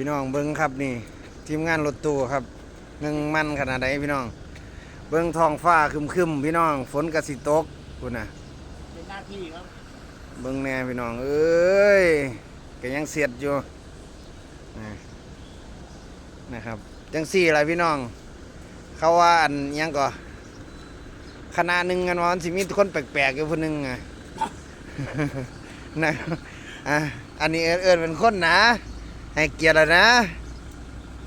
พี่น้องเบิ้งครับนี่ ทีมงานรถตู้ครับหนึ่งมันขนาดไหนพี่น้อง เบิ้งท้องฟ้าครึมๆพี่น้อง ฝนกระสิตกคุณน่ะเป็นหน้าที่ครับเบิ้งแน่พี่น้อง เอ้ยก็ยังเสียดอยู่นะนะครับจังสี่อะไรพี่น้อง เขาว่าอันหยังก่อคณะหนึ่งกันว่ามันสิมีคนแปลกๆอยู่คนหนึ่งอะนะอะอันนี้เอิญเป็นคนนะ ให้เกียรติแล้วนะ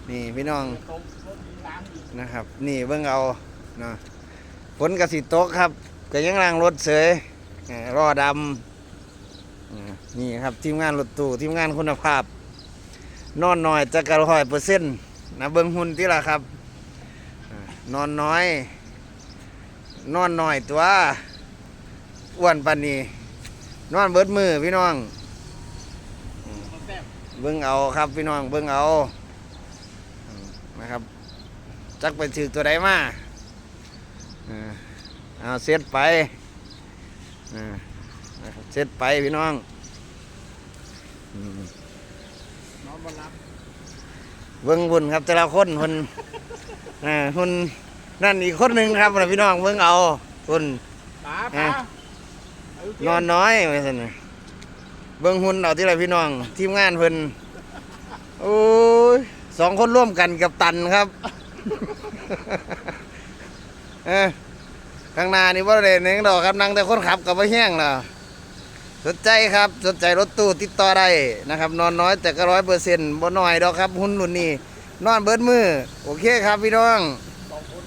นี่พี่น้องนะครับ นี่เบิ่งเอาเนาะฝนกระสิตกครับก็ยังลางรถเสยเอ่อรอดำนี่ครับทีมงานรถตู้ทีมงานคุณภาพ นอนน้อยจะกระร้อยเปอร์เซ็นต์นะเบิ่งหุ่นที่ละครับ นอนน้อย นอนน้อยตัวอ้วนปันนี้นอนเบิดมือพี่น้อง เบิ่งเอาครับพี่น้องเบิ่งเอาอืมนะครับ จักไปถือตัวใดมาอ่าเอาเซตไปอ่านะครับเซตไปพี่น้องอืมนอนบนรับเบิ่งบุญครับแต่ละคนคนอ่าคนนั่นอีกคนหนึ่งครับนะพี่น้องเบิ่งเอาคนป๋าเอ๊ะป๋าอายุเท่นอนน้อยไว้ซั่นน่ะ เบิ่งหุ่นเอาที่ไรพี่น้อง ทีมงานเพิ่นโอ้ยสองคนร่วมกันกับตันครับ เออข้างหน้านี่ว่าเลยนึงดอกครับนั่งแต่คนขับกับว่าแห้งแล้วสนใจครับสนใจรถตู้ติดต่อได้นะครับ นอนน้อยแต่ก็ร้อยเปอร์เซ็นต์บ่น้อยดอกครับ หุ่นรุ่นนี้ นอนเบิดมือ โอเคครับพี่น้อง